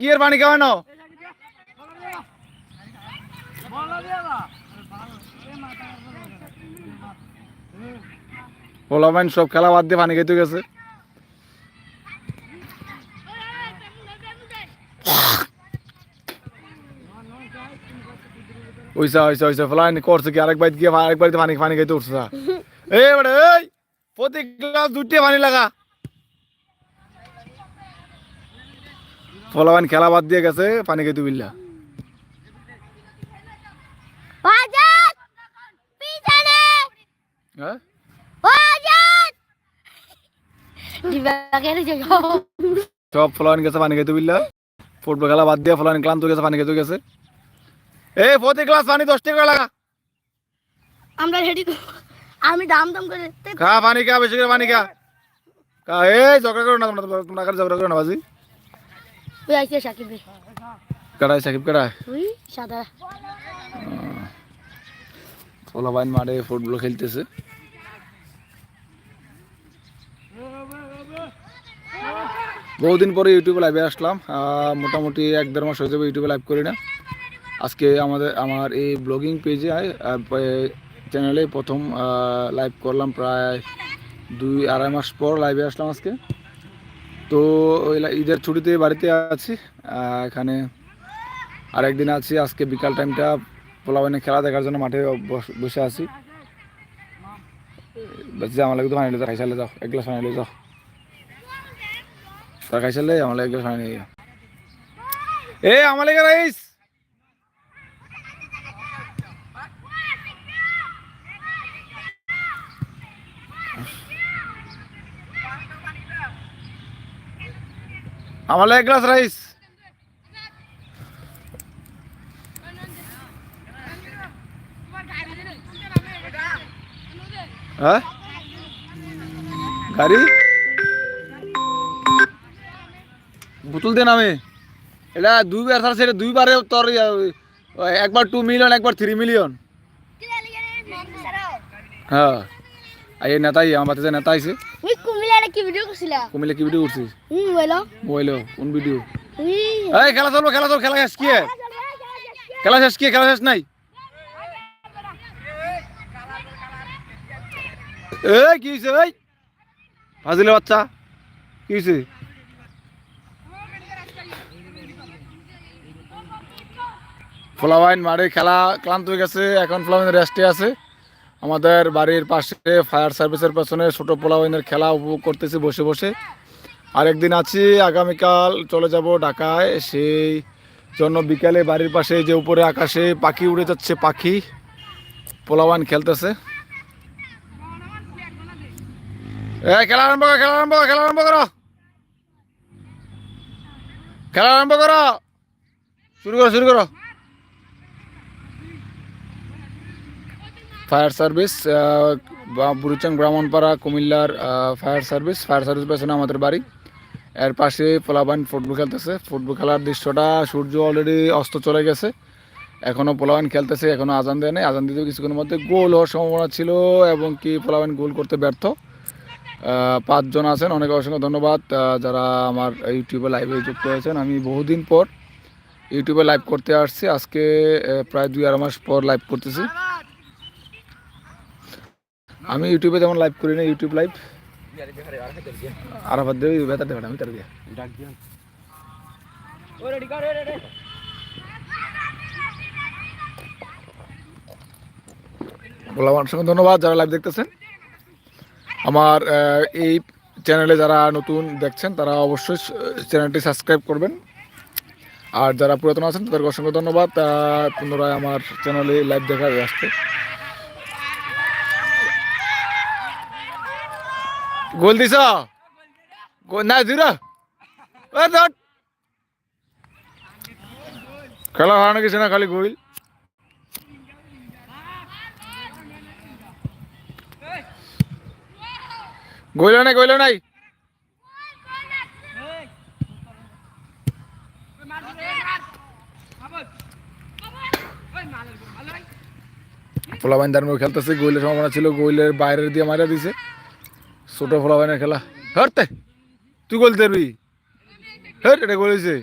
কি এর পানি খাওয়ানো পোলাপাইন সব খেলা বাদ দিয়ে পানি খেতে গেছে। ওইসা ওইসা ওইসা ফলাইন করছে কি? আরেক বাইত গিয়ে আরেক বাড়িতে পানি পানি খাইতে উঠছে এই বেটা এই প্রতি গ্লাস দুটি পানি লাগা। ফলাবান খেলা বাদ দিয়ে গেছে পানি খাইতে বিল্লা হ্যাঁ? সব ফলাবান গেছে পানি খাইতে বিল্লা ফুটবল খেলা বাদ দিয়ে ফলাবান ক্লান্ত গেছে পানি খাইতে গেছে। এই প্রতি গ্লাস পানি দশ টাকা লাগা। আমরা রেডি আমি দাম দাম করে খা পানি খা বেশি করে পানি খা। খা এই ঝগড়া করো না তোমরা তোমরা ঝগড়া করো না বাজি। তুই আইছে সাকিব রে কাড়াই সাকিব তুই সাদা মাঠে ফুটবল খেলতেছে। বহুদিন পরে ইউটিউবে লাইভে আসলাম। মোটামুটি এক দেড় মাস হয়ে যাবে ইউটিউবে লাইভ করি না। আজকে আমাদের আমার এই ব্লগিং পেজে চ্যানেলে প্রথম লাইভ করলাম প্রায় দুই আড়াই মাস পর লাইভে আসলাম আজকে। তো ঈদের ছুটিতে বাড়িতে আছি এখানে আরেকদিন আছি, আজকে বিকাল টাইমটা পোলাবাইনে খেলা দেখার জন্য মাঠে বস- আছি। আমার লাগে তো পানি যাও এক গ্লাস আনিলে যাও। তার খাইসালে আমার এক গ্লাস যাও। এ, আমার লাগে রাইস! আমার এক গ্লাস রাইস। হ্যাঁ? গাড়ি? বোতল দিয়ে নামে। এটা দুইবার ছাড়ছে, এটা দুইবারে তোর একবার টু মিলিয়ন একবার থ্রি মিলিয়ন হ্যাঁ। এই নেতাই, আমার বাচ্চা নেতা আইছে। তুই কি ভিডিও করছিলা? কুমিল্লা কি ভিডিও করছিস? হুম বলো। মোবাইলে কোন ভিডিও এই খেলা চলবো খেলা চল খেলা শেষ কি? খেলা শেষ কি খেলা শেষ নাই? এই কি হয়েছে এই? ফাজিলে বাচ্চা কি হয়েছে ফ্লাওয়াইন মাঠে খেলা ক্লান্ত হয়ে গেছে এখন ফ্লাওয়াইন রেস্টে আছে। আমাদের বাড়ির পাশে ফায়ার সার্ভিসের পেছনে ছোট পোলাওয়াইনের খেলা উপভোগ করতেছি বসে বসে। আরেকদিন আছি, আগামীকাল চলে যাব ঢাকায়। সেই জন্য বিকালে বাড়ির পাশে যে উপরে আকাশে পাখি উড়ে যাচ্ছে, পাখি পোলাওয়ান খেলতেছে। খেলা আরম্ভ করো, খেলা আরম্ভ খেলা আরম্ভ করো। খেলা আরম্ভ করো। শুরু করো শুরু করো। ফায়ার সার্ভিস বুড়িচাং ব্রাহ্মণপাড়া, কুমিল্লার ফায়ার সার্ভিস। ফায়ার সার্ভিস পেছনে আমাদের বাড়ি। এর পাশে পোলাবান ফুটবল খেলতেছে। ফুটবল খেলার দৃশ্যটা, সূর্য অলরেডি অস্ত চলে গেছে। এখনও পোলাবান খেলতেছে এখনও আজান দেয় নাই। আজান দিতেও কিছুক্ষণের মধ্যে গোল হওয়ার সম্ভাবনা ছিল এবং কি পোলাবান গোল করতে ব্যর্থ। পাঁচজন আছেন। অনেক অসংখ্য ধন্যবাদ। যারা আমার ইউটিউবে লাইভে যুক্ত হয়েছেন। আমি বহুদিন পর ইউটিউবে লাইভ করতে আসছি। আজকে প্রায় দুই আড়াই মাস পর লাইভ করতেছি। আমি ইউটিউবে যেমন লাইভ করি না ইউটিউব লাইভ আরাফাত দেবে বেতার দেবে আমি তার দিয়ে। বললাম অসংখ্য ধন্যবাদ যারা লাইভ দেখতেছেন। আমার এই চ্যানেলে যারা নতুন দেখছেন তারা অবশ্যই চ্যানেলটি সাবস্ক্রাইব করবেন। আর যারা পুরাতন আছেন তাদেরকে অসংখ্য ধন্যবাদ। পুনরায় আমার চ্যানেলে লাইভ দেখা আসতে গোল দিছ? না জিরো। খেলা হারানো কিছু না খালি গোল। গোল নাই গোল নাই? ফলাবাইন দারমো খেলতেছে গোলের সম্ভাবনা ছিল গোলের বাইরের দিয়ে মারা দিছে। ছোট ফলাবাইনের খেলা। হরতে তুই গোল দেবি হ্যাঁ এটা গোল হয়েছে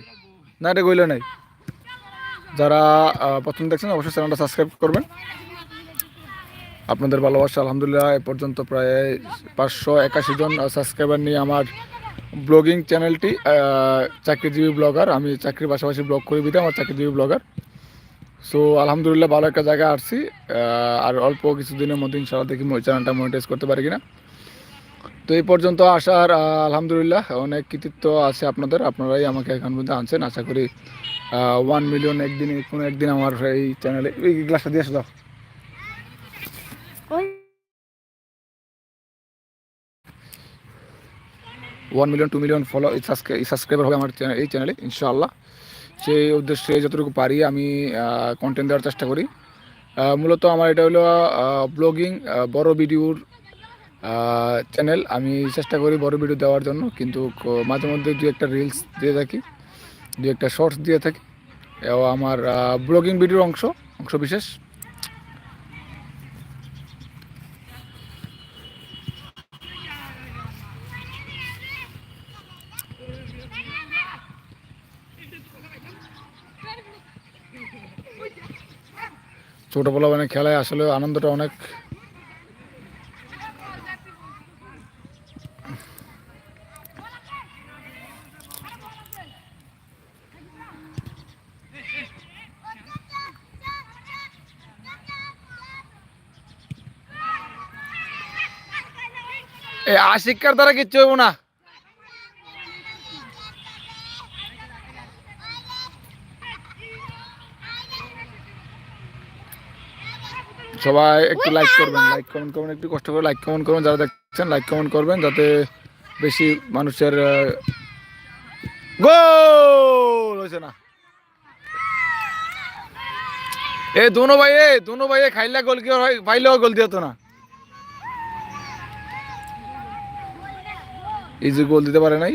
না, এটা গইলে নাই। যারা প্রথম দেখছেন, অবশ্যই চ্যানেলটা সাবস্ক্রাইব করবেন। আপনাদের ভালোবাসা, আলহামদুলিল্লাহ, এ পর্যন্ত প্রায় পাঁচশো একাশি জন সাবস্ক্রাইবার নিয়ে আমার ব্লগিং চ্যানেলটি চাকরিজীবী ব্লগার। আমি চাকরির পাশাপাশি ব্লগ করি দিতে আমার চাকরিজীবী ব্লগার। সো আলহামদুলিল্লাহ, ভালো একটা জায়গায় আসছি। আর অল্প কিছুদিনের মধ্যে ইনশাআল্লাহ দেখি চ্যানেলটা মনিটাইজ করতে পারি কিনা। তো এই পর্যন্ত আসার আলহামদুলিল্লাহ অনেক কৃতিত্ব আছে আপনাদের। আপনারাই আমাকে এখান পর্যন্ত আনছেন। আশা করি ওয়ান মিলিয়ন একদিন কোনো একদিন আমার এই চ্যানেলে এই গ্লাসটা দিয়ে আসলো one million two million follow subscriber হবে আমার চ্যানেল এই চ্যানেলে ইনশাআল্লাহ। সেই উদ্দেশ্যে যতটুকু পারি আমি কন্টেন্ট দেওয়ার চেষ্টা করি। মূলত আমার এটা হলো ব্লগিং বড় ভিডিওর চ্যানেল আমি চেষ্টা করি বড় ভিডিও দেওয়ার জন্য, কিন্তু মাঝে মধ্যে দু একটা রিলস দিয়ে থাকি দু একটা শর্টস দিয়ে থাকি। এও আমার ব্লগিং ভিডিওর অংশ অংশ বিশেষ। ছোটোবেলা মানে খেলায় আসলে আনন্দটা অনেক আশিক্ষার দ্বারা কিচ্ছু হইব না। সবাই একটু লাইক করবেন লাইক কমেন্ট করবেন, একটু কষ্ট করে লাইক কমেন্ট করবেন, যারা দেখছেন লাইক কমেন্ট করবেন, যাতে বেশি মানুষের গোল হয়েছে না। এ দোনো ভাই, এ দোনো ভাই খাইলে গোল কি পাইলেও গোল দিত না। এই যে গোল দিতে পারে নাই।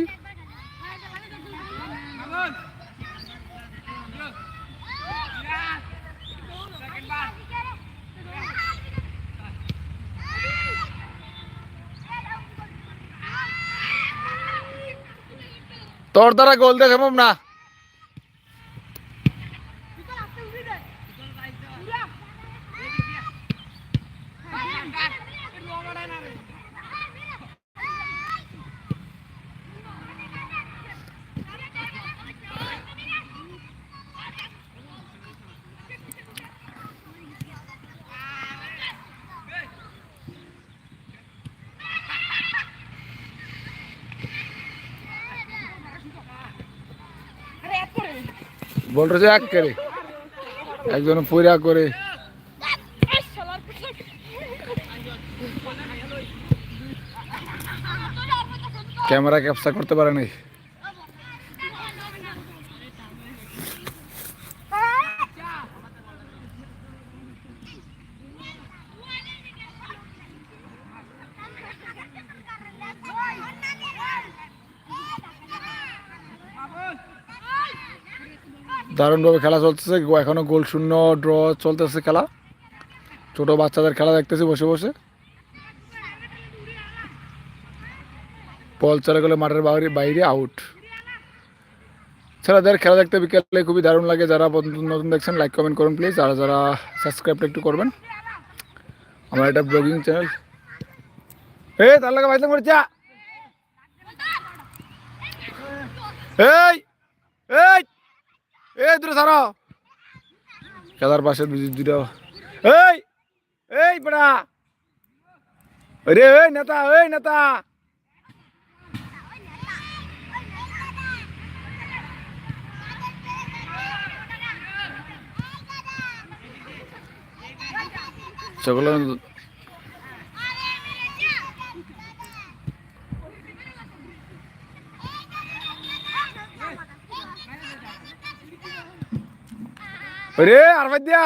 তোর দ্বারা গোল দেখাব না বলতো যে এক করে একজন পুরা করে। ক্যামেরা ক্যাপচার করতে পারে নাই। দারুণভাবে খেলা চলতেছে। গো- এখনও গোল শূন্য, ড্র চলতেছে খেলা। ছোট বাচ্চাদের খেলা দেখতেছি বসে বসে। বল চলে গেলে মাঠের বাইরে বাইরে আউট ছেলেদের খেলা দেখতে বিকেলে খুবই দারুণ লাগে। যারা নতুন দেখছেন লাইক কমেন্ট করুন প্লিজ আর যারা সাবস্ক্রাইবটা একটু করবেন। আমার এটা ব্লগিং চ্যানেল এ, তার লাগে বাইতে মরচা এই এই। এই দূরে সারো। খেলার পাশে দুইটা এই এই বড়া। রে এই নেতা এই নেতা। সকলে রে আর দিয়া!